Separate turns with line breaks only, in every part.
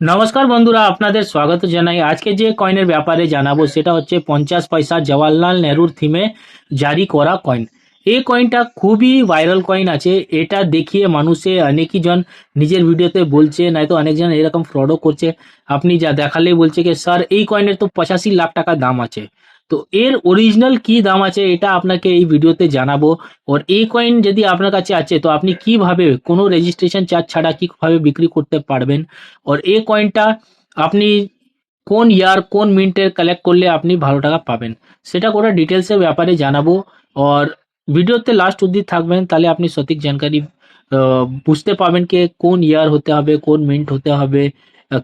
নমস্কার বন্ধুরা, আপনাদের স্বাগত জানাই। আজকে যে কয়েনের ব্যাপারে জানাব, সেটা হচ্ছে পঞ্চাশ পয়সা জওয়াহরলাল নেহরুর থিমে জারি করা কয়েন। এই কয়েনটা খুবই ভাইরাল কয়েন আছে। এটা দেখিয়ে মানুষে অনেকই জন নিজের ভিডিওতে বলছে, নয়তো অনেকজন এরকম ফ্রডও করছে। আপনি যা দেখালেই বলছে কি স্যার, এই কয়েনের তো পঁচাশি লাখ টাকা দাম আছে। তো এর অরিজিনাল কি দাম আছে এটা আপনাকে এই ভিডিওতে জানাব। আর এই কয়েন যদি আপনার কাছে আছে, তো আপনি কীভাবে কোনো রেজিস্ট্রেশন চার্জ ছাড়া কীভাবে বিক্রি করতে পারবেন? আর এই কয়েনটা আপনি কোন ইয়ার কোন মিনিটের কালেক্ট করলে আপনি ভালো টাকা পাবেন? সেটা করে ডিটেলসের ব্যাপারে জানাব। আর ভিডিওতে লাস্ট অবধি থাকবেন, তাহলে আপনি সঠিক জানকারি বুঝতে পারবেন কি কোন ইয়ার হতে হবে, কোন মিনিট হতে হবে।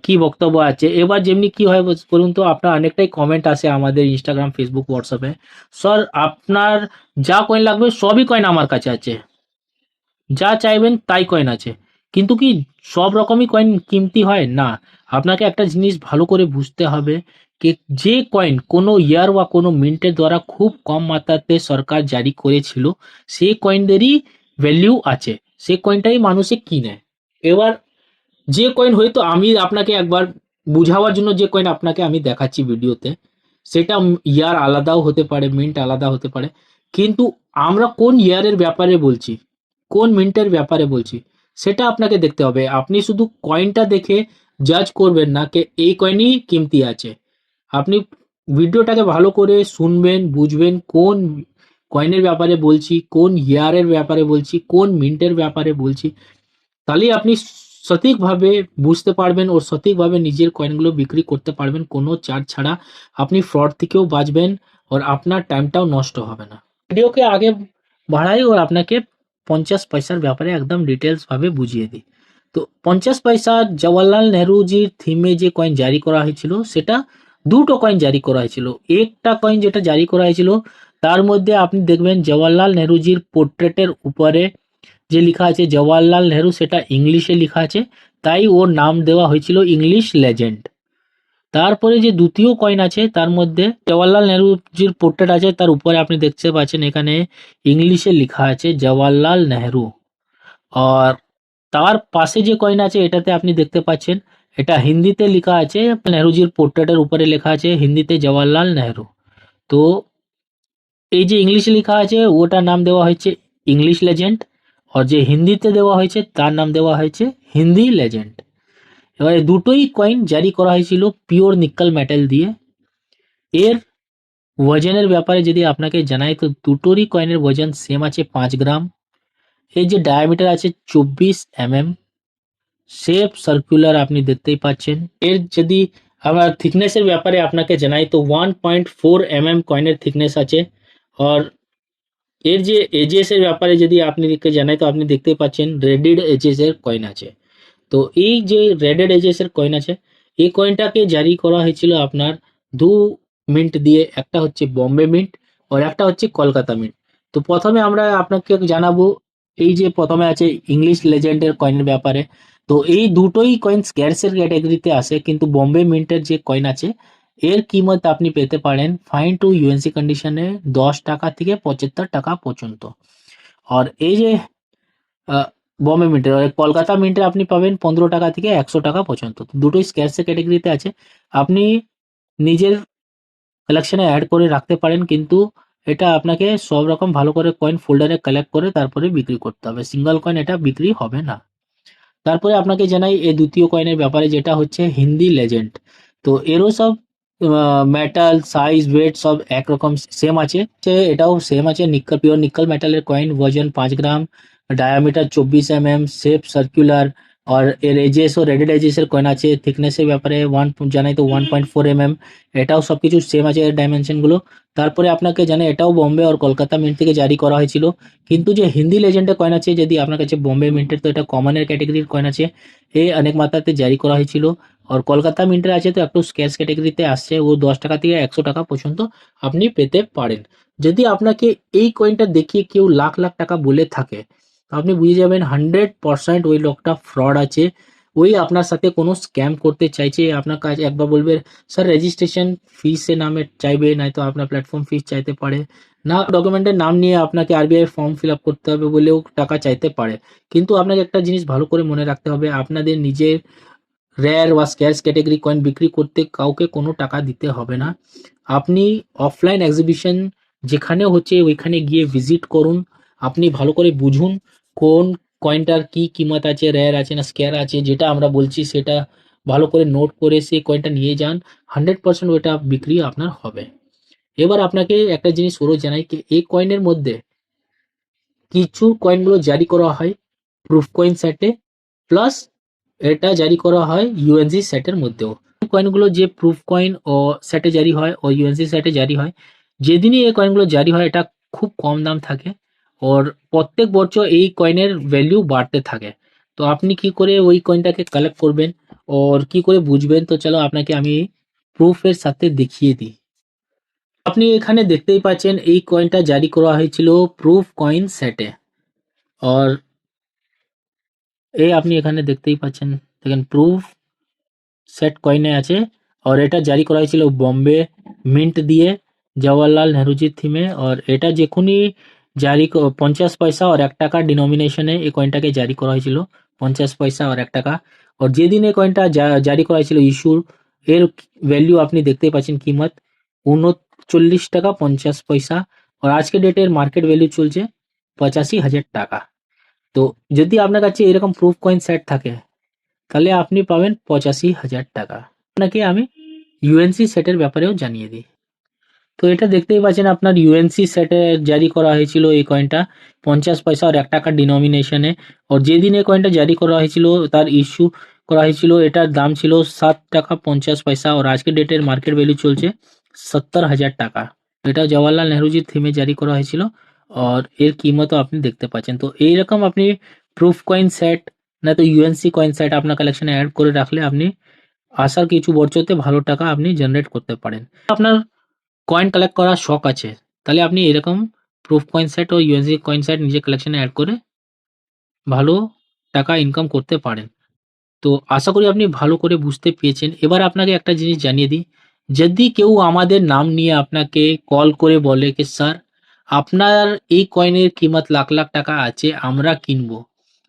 কি বক্তব্য আছে? এবার যেমনি কি হয় বলুন তো, আপনার অনেকটাই কমেন্ট আসে আমাদের ইনস্টাগ্রাম ফেসবুক হোয়াটসঅ্যাপে স্যার আপনার যা কয়েন লাগবে সবই কয়েন আমার কাছে আছে। যা চাইবেন তাই কয়েন আছে। কিন্তু কি সব রকমই কয়েন কিমতি হয়? না। আপনাকে একটা জিনিস ভালো করে বুঝতে হবে যে যে কয়েন কোনো ইয়ার বা কোনো মিন্টের দ্বারা খুব কম মাত্রাতে সরকার জারি করেছিল, সেই কয়েনদেরই ভ্যালিউ আছে। সেই কয়েনটাই মানুষে কিনে। এবার যে কয়েন হয়তো আমি আপনাকে একবার বুঝাবার জন্য যে কয়েন আপনাকে আমি দেখাচ্ছি ভিডিওতে, সেটা ইয়ার আলাদাও হতে পারে মিন্ট আলাদা হতে পারে। কিন্তু আমরা কোন ইয়ারের ব্যাপারে বলছি, কোন মিন্টের ব্যাপারে বলছি, সেটা আপনাকে দেখতে হবে। আপনি শুধু কয়েনটা দেখে জাজ করবেন না কে এই কয়েনই কিমতি আছে। আপনি ভিডিওটাকে ভালো করে শুনবেন, বুঝবেন কোন কয়েনের ব্যাপারে বলছি, কোন ইয়ারের ব্যাপারে বলছি, কোন মিন্টের ব্যাপারে বলছি। তাহলেই আপনি সঠিকভাবে বুঝতে পারবেন ও সঠিকভাবে নিজের কয়েনগুলো বিক্রি করতে পারবেন, কোনো চার্জ ছাড়া। আপনি ফ্রড থেকেও বাঁচবেন আর আপনার টাইমটাও নষ্ট হবে না। ভিডিওকে আগে বাড়াই ওর আপনাকে পঞ্চাশ পয়সার ব্যাপারে একদম ডিটেলস ভাবে বুঝিয়ে দিই। তো পঞ্চাশ পয়সা জওয়াহরলাল নেহরুজির থিমে যে কয়েন জারি করা হয়েছিল, সেটা দুটো কয়েন জারি করা হয়েছিল। একটা কয়েন যেটা জারি করা হয়েছিল, তার মধ্যে আপনি দেখবেন জওয়াহরলাল নেহরুজির পোর্ট্রেটের উপরে যে লেখা আছে জওয়াহরলাল নেহরু, সেটা ইংলিশে লেখা আছে। তাই ওর নাম দেওয়া হয়েছিল ইংলিশ লেজেন্ড। তারপরে যে দ্বিতীয় কয়েন আছে, তার মধ্যে জওয়াহরলাল নেহরুজির পোর্ট্রেট আছে, তার উপরে আপনি দেখতে পাচ্ছেন এখানে ইংলিশে লেখা আছে জওয়াহরলাল নেহরু। আর তার পাশে যে কয়েন আছে, এটাতে আপনি দেখতে পাচ্ছেন, এটা হিন্দিতে লেখা আছে, নেহরুজির পোর্ট্রেটের উপরে লেখা আছে হিন্দিতে জওয়াহরলাল নেহরু। তো এই যে ইংলিশে লেখা আছে, ওটার নাম দেওয়া হয়েছে ইংলিশ লেজেন্ড। আর যে হিন্দিতে দেওয়া হয়েছে তার নাম দেওয়া হয়েছে হিন্দি লেজেন্ড এবারে দুটোই কয়েন জারি করা হয়েছিল পিওর নিক্কেল মেটাল দিয়ে এর ওজনের ব্যাপারে যদি আপনাকে জানাই তো দুটোরই কয়েনের ওজন সেম আছে পাঁচ গ্রাম এর যে ডায়ামিটার আছে চব্বিশ এম এম শেপ সার্কুলার আপনি দেখতেই পাচ্ছেন এর যদি আমার থিকনেসের ব্যাপারে আপনাকে জানাই তো one point four M M কয়েনের থিকনেস আছে আর এর যে এজেস এর ব্যাপারে যদি আপনাকে জানাই তো আপনি দেখতেই পাচ্ছেন রেডেড এজেস এর কয়েন আছে। তো এই যে রেডেড এজেস এর কয়েন আছে, এই কয়েনটাকে জারি করা হয়েছিল আপনার দু মিন্ট দিয়ে। একটা হচ্ছে বম্বে মিন্ট আর একটা হচ্ছে কলকাতা মিন্ট তো প্রথমে আমরা আপনাকে জানাব, এই যে প্রথমে আছে ইংলিশ লেজেন্ডের কয়েনের ব্যাপারে। তো এই দুটোই কয়েন স্ক্যারসের ক্যাটাগরিতে আসে কিন্তু বম্বে মিন্টের যে কয়েন আছে এর কিমত আপনি পেতে পারেন ফাইন টু ইউএনসি কন্ডিশনে দশ টাকা থেকে পঁচাত্তর টাকা পর্যন্ত। আর এই যে বম্বে মিন্টের কলকাতা মিন্টে আপনি পাবেন পনেরো টাকা থেকে একশো টাকা পর্যন্ত। দুটোই স্ক্যারসের ক্যাটাগরিতে আছে। আপনি নিজের কালেকশনে অ্যাড করে রাখতে পারেন, কিন্তু এটা আপনাকে সব রকম ভালো করে কয়েন ফোল্ডারে কালেক্ট করে তারপরে বিক্রি করতে হবে। সিঙ্গেল কয়েন এটা বিক্রি হবে না। তারপরে আপনাকে জানাই এই দ্বিতীয় কয়েনের ব্যাপারে যেটা হচ্ছে হিন্দি লেজেন্ড তো এরও সব মেটাল সাইজ ওয়েট সব একরকম সেম আছে। এটাও সেম আছে নিক্কল পিওর নিক্কল মেটালের কয়েন ওজন পাঁচ গ্রাম ডায়ামিটার চব্বিশ এম এম শেপ সার্কুলার আর এর এজেস ও রেডেড এজেস এর কয়েন আছে থিকনেসের ব্যাপারে ওয়ান জানাই তো one point four M M এটাও সব কিছু সেম আছে এর ডাইমেনশনগুলো। তারপরে আপনাকে জানাই এটাও বোম্বে আর কলকাতা মিন্ট থেকে জারি করা হয়েছিল। কিন্তু যে হিন্দি লেজেন্ডের কয়েন আছে যদি আপনার কাছে বোম্বে মিন্টের তো এটা কমনের ক্যাটাগরির কয়েন আছে এ অনেক মাত্রাতে জারি করা হয়েছিল। আর কলকাতা মিন্টের আছে তো একটু স্ক্যাচ ক্যাটাগরিতে আসছে ও দশ টাকা থেকে একশো টাকা পর্যন্ত আপনি পেতে পারেন। যদি আপনাকে এই কয়েনটা দেখিয়ে কেউ লাখ লাখ টাকা বলে থাকে আপনি বুঝে যাবেন হান্ড্রেড পার্সেন্ট ওই লোকটা ফ্রড আছে। ওই আপনার সাথে কোনো স্ক্যাম করতে চাইছে, আপনার কাছে একবার বলবে স্যার রেজিস্ট্রেশন ফিসের নামে চাইবে, নয়তো আপনার প্ল্যাটফর্ম ফিস চাইতে পারে। না ডকুমেন্টের নাম নিয়ে আপনাকে আরবিআই ফর্ম ফিল আপ করতে হবে বলেও টাকা চাইতে পারে। কিন্তু আপনাকে একটা জিনিস ভালো করে মনে রাখতে হবে, আপনাদের নিজের রেয়ার বা স্ক্যার্স ক্যাটাগরি কয়েন বিক্রি করতে কাউকে কোনো টাকা দিতে হবে না। আপনি অফলাইন এক্সিবিশন যেখানে হচ্ছে, ওইখানে গিয়ে ভিজিট করুন। আপনি ভালো করে বুঝুন কোন কয়েনটার কি কিমত আছে রেয়ার আছে না স্কেয়ার আছে, যেটা আমরা বলছি সেটা ভালো করে নোট করে সেই কয়েনটা নিয়ে যান হান্ড্রেড পার্সেন্ট ওইটা বিক্রি আপনার হবে। এবার আপনাকে একটা জিনিস ওরও জানাই কি, এই কয়েনের মধ্যে কিছু কয়েনগুলো জারি করা হয় প্রুফ কয়েন সেটে প্লাস এটা জারি করা হয় ইউএনজি সেটের মধ্যেও। কয়েনগুলো যে প্রুফ কয়েন ও সেটে জারি হয়, ও ইউএনসি সেটে জারি হয়, যেদিনই এই কয়েনগুলো জারি হয়, এটা খুব কম দাম থাকে। ওর প্রত্যেক বছর এই কয়েনের ভ্যালু বাড়তে থাকে। তো আপনি কি করে ওই কয়েনটাকে কালেক্ট করবেন ওর কি করে বুঝবেন? তো চলো আপনাকে আমি প্রুফের সাথে দেখিয়ে দিই। আপনি এখানে দেখতেই পাচ্ছেন এই কয়েনটা জারি করা হয়েছিল প্রুফ কয়েন সেটে আর এই আপনি এখানে দেখতেই পাচ্ছেন, দেখেন প্রুফ সেট কয়েনে আছে। আর এটা জারি করা হয়েছিল বম্বে মিন্ট দিয়ে জওয়াহরলাল নেহরুজির থিমে আর এটা যখনই জারি ক- পঞ্চাশ পয়সা আর এক টাকা ডিনোমিনেশনে এই কয়েনটাকে জারি করা হয়েছিল পঞ্চাশ পয়সা আর এক টাকা আর যেদিন এই কয়েনটা জা- জারি করা হয়েছিল ইস্যুর এর ভ্যালু আপনি দেখতেই পাচ্ছেন কিমত উনচল্লিশ টাকা পঞ্চাশ পয়সা আর আজকে ডেটের মার্কেট ভ্যালু চলছে পঁচাশি হাজার টাকা তো যদি আপনার কাছে এরকম প্রুফ কয়েন সেট থাকে তাহলে আপনি পাবেন পঁচাশি হাজার টাকা আপনাকে আমি ইউএনসি সেটের ব্যাপারেও জানিয়ে দিই তো এটা দেখতেই পাচ্ছেন আপনার ইউএনসি সেটে জারি করা হয়েছিল এই কয়েনটা পঞ্চাশ পয়সা আর এক টাকা ডিনোমিনেশনে আর যেদিন এই কয়েনটা জারি করা হয়েছিল, তার ইস্যু করা হয়েছিল, এটার দাম ছিল সাত টাকা পঞ্চাশ পয়সা। আর আজকের ডেটের মার্কেট ভ্যালু চলছে সত্তর হাজার টাকা। এটা জওয়াহরলাল নেহরুজির থিমে জারি করা হয়েছিল। আর এর কিমতও আপনি দেখতে পাচ্ছেন। তো এইরকম আপনি প্রুফ কয়েন সেট না তো ইউএনসি কয়েন সেট আপনার কালেকশনে অ্যাড করে রাখলে আপনি আসার কিছু বছরতে ভালো টাকা আপনি জেনারেট করতে পারেন। আপনার কয়েন কালেক্ট করার শখ আছে। তাহলে আপনি এরকম প্রুফ কয়েন সেট ও ইউএনসি কয়েন সেট নিজের কালেকশনে অ্যাড করে ভালো টাকা ইনকাম করতে পারেন। তো আশা করি আপনি ভালো করে বুঝতে পেরেছেন। এবার আপনাকে একটা জিনিস জানিয়ে দিই। যদি কেউ আমাদের নাম নিয়ে আপনাকে কল করে বলে কি, স্যার, আপনার এই কয়েনের কিমত লাখ লাখ টাকা আছে, আমরা কিনবো।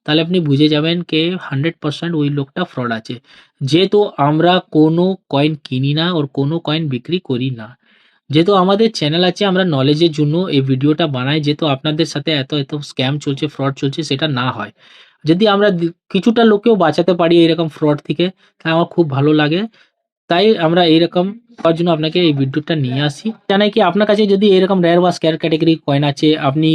তাহলে আপনি বুঝে যাবেন কে হান্ড্রেড পার্সেন্ট ওই লোকটা ফ্রড আছে। যেহেতু আমরা কোনো কয়েন কিনি না, ওর কোনো কয়েন বিক্রি করি না। যেহেতু আমাদের চ্যানেল আছে, আমরা নলেজের জন্য এই ভিডিওটা বানাই, যেহেতু আপনাদের সাথে এত এত স্ক্যাম চলছে ফ্রড চলছে, সেটা না হয়। যদি আমরা কিছুটা লোকেও বাঁচাতে পারি এরকম ফ্রড থেকে, তাহলে আমার খুব ভালো লাগে। তাই আমরা এইরকম করার জন্য আপনাকে এই ভিডিওটা নিয়ে আসি। জানাই কি, আপনার কাছে যদি এরকম রেয়ার বা স্কেয়ার ক্যাটাগরি কয়েন আছে, আপনি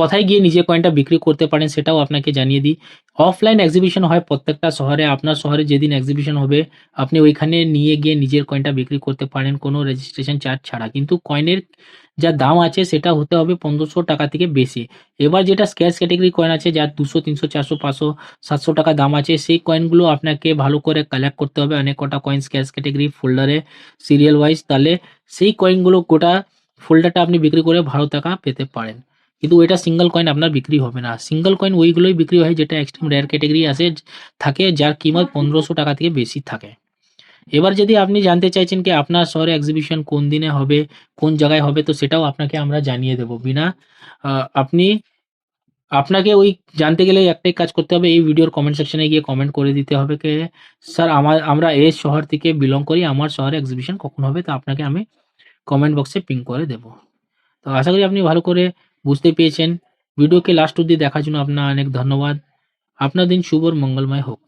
কোথায় গিয়ে নিজে কয়েনটা বিক্রি করতে পারেন সেটাও আপনাকে জানিয়ে দিই। অফলাইন এক্সিবিশন হয় প্রত্যেকটা শহরে, আপনার শহরে যেদিন এক্সিবিশন হবে, আপনি ওইখানে নিয়ে গিয়ে নিজের কয়েনটা বিক্রি করতে পারেন, কোনো রেজিস্ট্রেশন চার্জ ছাড়া। কিন্তু কয়েনের যা দাম আছে, সেটা হতে হবে পনেরোশো টাকা থেকে বেশি। এবার যেটা স্ক্যাচ ক্যাটাগরি কয়েন আছে, যার দুশো, তিনশো, চারশো, পাঁচশো, সাতশো টাকা দাম আছে, সেই কয়েনগুলো আপনাকে ভালো করে কালেক্ট করতে হবে। অনেক কটা কয়েন স্ক্যাচ ক্যাটাগরি ফোল্ডারে সিরিয়াল ওয়াইজ তাহলে সেই কয়েনগুলো গোটা ফোল্ডারটা আপনি বিক্রি করে ভালো টাকা পেতে পারেন। কিন্তু ওইটা সিঙ্গেল কয়েন আপনার বিক্রি হবে না। সিঙ্গেল কয়েন ওইগুলোই বিক্রি হয় যেটা এক্সট্রিম রেয়ার ক্যাটাগরি আছে থাকে যার কিমত পনেরোশো টাকা থেকে বেশি থাকে। এবার যদি আপনি জানতে চাইছেন কি আপনার শহরে এক্সিবিশন কোন দিনে হবে কোন জায়গায় হবে তো সেটাও আপনাকে আমরা জানিয়ে দেবো। বিনা আপনি আপনাকে ওই জানতে গেলে একটাই কাজ করতে হবে এই ভিডিওর কমেন্ট সেকশনে গিয়ে কমেন্ট করে দিতে হবে যে স্যার আমার আমরা এই শহর থেকে বিলং করি আমার শহরে এক্সিবিশন কখন হবে? তো আপনাকে আমি কমেন্ট বক্সে পিং করে দেব। তো আশা করি আপনি ভালো করে বুঝতে পেরেছেন। ভিডিওকে লাস্ট অব্দি দেখার জন্য আপনার অনেক ধন্যবাদ। আপনার দিন শুভর মঙ্গলময় হোক।